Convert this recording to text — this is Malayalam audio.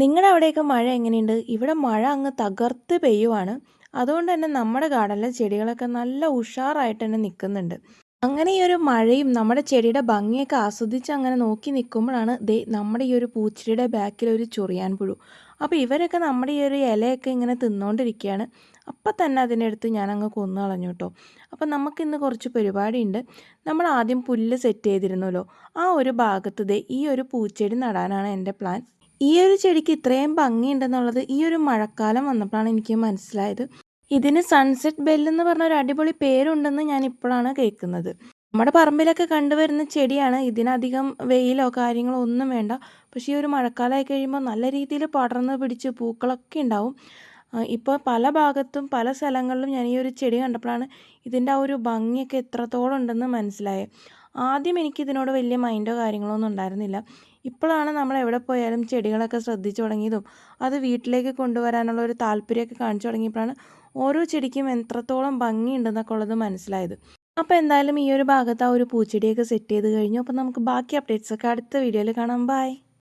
നിങ്ങളുടെ അവിടെയൊക്കെ മഴ എങ്ങനെയുണ്ട്? ഇവിടെ മഴ അങ്ങ് തകർത്ത് പെയ്യുവാണ്. അതുകൊണ്ട് തന്നെ നമ്മുടെ ഗാർഡനിലെ ചെടികളൊക്കെ നല്ല ഉഷാറായിട്ട് തന്നെ നിൽക്കുന്നുണ്ട് അങ്ങനെ ഈ ഒരു മഴയും നമ്മുടെ ചെടിയുടെ ഭംഗിയൊക്കെ ആസ്വദിച്ച് അങ്ങനെ നോക്കി നിൽക്കുമ്പോഴാണ് ദേ നമ്മുടെ ഈ ഒരു പൂച്ചെടിയുടെ ബാക്കിൽ ഒരു ചൊറിയാൻ പുഴു. അപ്പോൾ ഇവരൊക്കെ നമ്മുടെ ഈ ഒരു ഇലയൊക്കെ ഇങ്ങനെ തിന്നുകൊണ്ടിരിക്കുകയാണ് അപ്പം തന്നെ അതിന്റെ അടുത്ത് ഞാൻ അങ്ങ് കൊന്നു കളഞ്ഞു കേട്ടോ അപ്പം നമുക്കിന്ന് കുറച്ച് പരിപാടിയുണ്ട്. നമ്മൾ ആദ്യം പുല്ല് സെറ്റ് ചെയ്തിരുന്നല്ലോ. ആ ഒരു ഭാഗത്ത് ദേ ഈ ഒരു പൂച്ചെടി നടാനാണ് എന്റെ പ്ലാൻ. ഈ ഒരു ചെടിക്ക് ഇത്രയും ഭംഗിയുണ്ടെന്നുള്ളത് ഈ ഒരു മഴക്കാലം വന്നപ്പോഴാണ് എനിക്ക് മനസ്സിലായത്. ഇതിന് സൺസെറ്റ് ബെല്ലെന്ന് പറഞ്ഞ ഒരു അടിപൊളി പേരുണ്ടെന്ന് ഞാൻ ഇപ്പോഴാണ് കേൾക്കുന്നത്. നമ്മുടെ പറമ്പിലൊക്കെ കണ്ടുവരുന്ന ചെടിയാണ്. ഇതിനധികം വെയിലോ കാര്യങ്ങളോ ഒന്നും വേണ്ട. പക്ഷേ ഈ ഒരു മഴക്കാലമായി കഴിയുമ്പോൾ നല്ല രീതിയിൽ പടർന്ന് പിടിച്ച് പൂക്കളൊക്കെ ഉണ്ടാവും. ഇപ്പോൾ പല ഭാഗത്തും പല സ്ഥലങ്ങളിലും ഞാൻ ഈ ഒരു ചെടി കണ്ടപ്പോഴാണ് ഇതിന്റെ ആ ഒരു ഭംഗിയൊക്കെ എത്രത്തോളം ഉണ്ടെന്ന് മനസ്സിലായത്. ആദ്യം എനിക്കിതിനോട് വലിയ മൈൻഡോ കാര്യങ്ങളോ ഒന്നും ഉണ്ടായിരുന്നില്ല. ഇപ്പോഴാണ് നമ്മൾ എവിടെ പോയാലും ചെടികളൊക്കെ ശ്രദ്ധിച്ചു തുടങ്ങിയതും അത് വീട്ടിലേക്ക് കൊണ്ടുവരാനുള്ള ഒരു താല്പര്യമൊക്കെ കാണിച്ചു തുടങ്ങിയപ്പോഴാണ് ഓരോ ചെടിക്കും എത്രത്തോളം ഭംഗിയുണ്ടെന്നൊക്കെ ഉള്ളത് മനസ്സിലായത്. അപ്പോൾ എന്തായാലും ഈ ഒരു ഭാഗത്ത് ആ ഒരു പൂച്ചെടിയൊക്കെ സെറ്റ് ചെയ്ത് കഴിഞ്ഞു. അപ്പോൾ നമുക്ക് ബാക്കി അപ്ഡേറ്റ്സ് ഒക്കെ അടുത്ത വീഡിയോയിൽ കാണാം. ബൈ